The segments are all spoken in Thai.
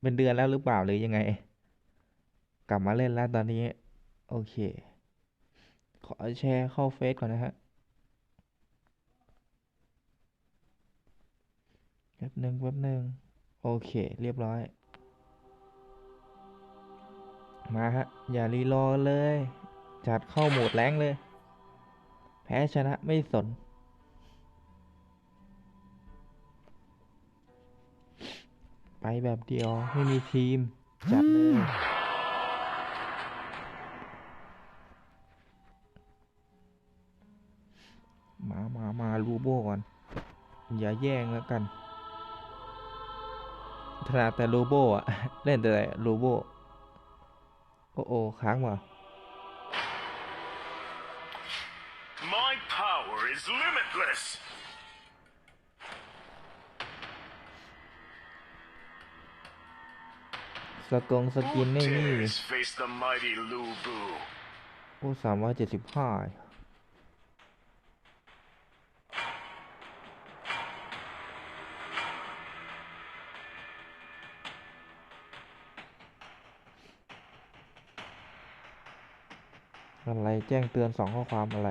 เป็นเดือนแล้วหรือเปล่าหรือยังไง กลับมาเล่นแล้วตอนนี้ โอเค ขอแชร์เข้าเฟซก่อนนะฮะแป๊บหนึ่งแป๊บหนึ่งโอเค เรียบร้อย มาฮะ อย่ารีรอเลย จัดเข้าโหมดแรงเลย แพ้ชนะไม่สน ไปแบบเดียวไม่มีทีม จัดเลย มามามาลูโบก่อน อย่าแย่งแล้วกันถนัดแต่ลูโบอะ เล่นแต่ลูโบ โอ้โอค้างว่ะ My power is limitless. สกงสกิน Who ไม่มี dares face the mighty Lu Bu? โอ้สามร้อยเจ็ดสิบห้าอะไรแจ้งเตือนสองข้อความอะไร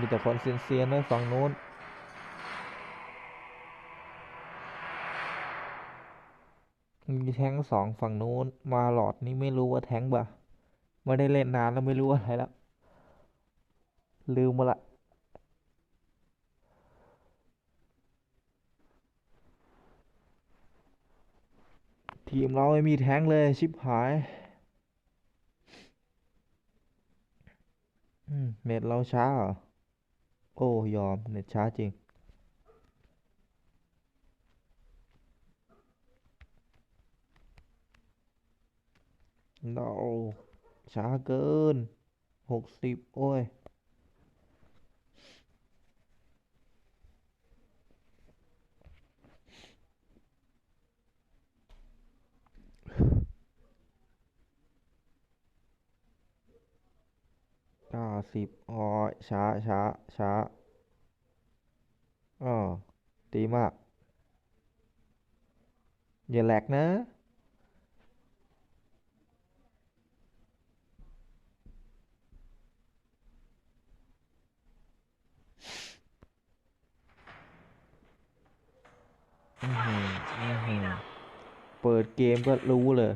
มีแต่คนเซียนๆด้วยฝั่งนู้นมีแท้งสองฝั่งนู้น มาหลอดนี่ไม่รู้ว่าแท้งบ่ะไม่ได้เล่นนานแล้วไม่รู้อะไรแล้ว ลืมมาละทีมเราไม่มีแท้งเลยชิบหายอืมเน็ตเราช้าเหรอ โอ้ยอมเน็ตช้าจริงเราช้าเกินหกสิบโอ้ย สิบอ๋อช้าช้าช้าอ๋อดีมาก อย่าแหลกนะอือหืออือหือเปิดเกมก็รู้เลย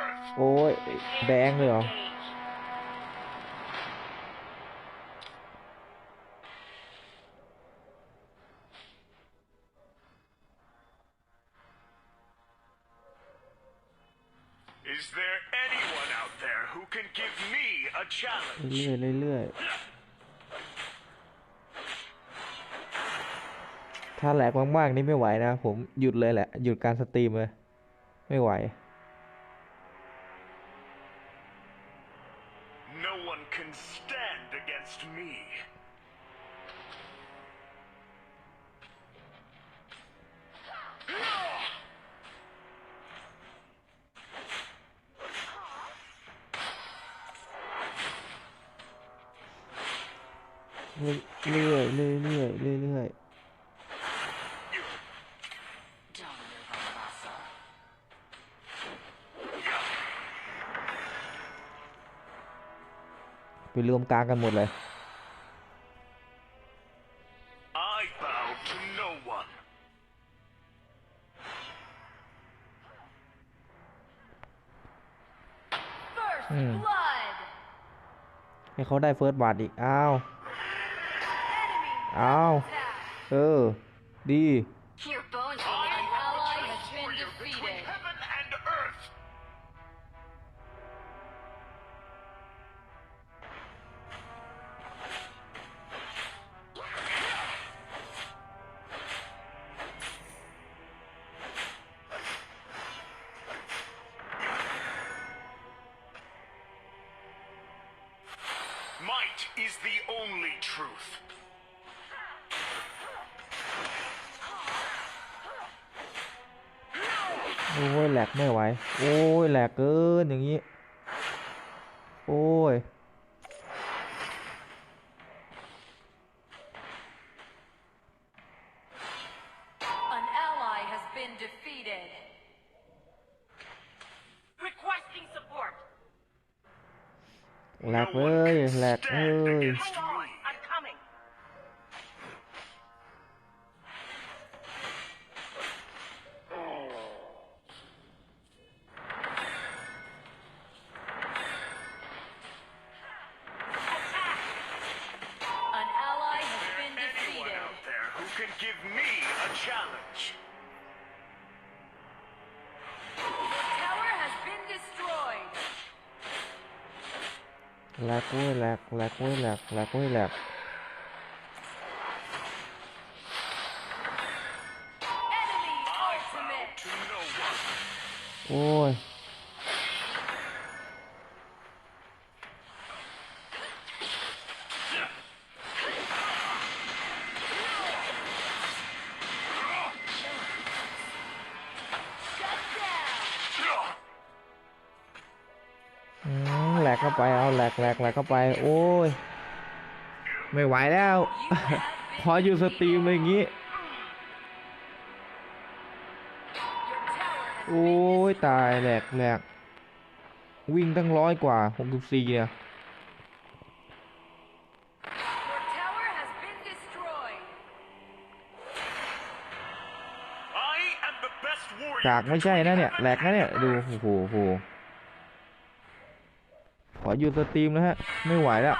earth. โอ้ยแดงเลยเหรอ Engage. Is there anyone out there who can give me a challenge? เรื่อยๆเรื่อย ถ้าแหลกมากๆนี่ไม่ไหวนะ ผมหยุดเลยแหละ หยุดการสตรีมเลย ไม่ไหว No one can stand against me. เรื่อยๆเรื่อยๆเรื่อยๆเรื่อย ไปรวมกลางกันหมดเลย I bow to no one. First Hmm. blood. ให้เขาได้เฟิร์สบัตอีก อ้าว Enemy อ้าว attack. เออ ดี Light is the only truth. โอ้ยแหลกเกินอย่างนี้ แหลกเลยแหลกเอ้ย แหลกเว้ยแหลกแหลกเว้ยแหลกแหลกเว้ยแหลก Enemy I bow ultimate. to no one. โอ้ย กเข้าไปเอาแหลกแหลกแหลกเข้าไป โอ้ย ไม่ไหวแล้ว You have พอ been อยู่สตรีม defeated. เลยอย่างงี้ Your tower has โอ้ย ตายแหลกแหลกวิ่งตั้งร้อยกว่าหกสิบสี่เนี่ย Your tower has been destroyed. I am the best warrior. จากไม่ใช่นะเนี่ย between แหลกนะเนี่ย ดู โอ้โหโอ้โห ขอหยุดสตรีมนะฮะ ไม่ไหวแล้ว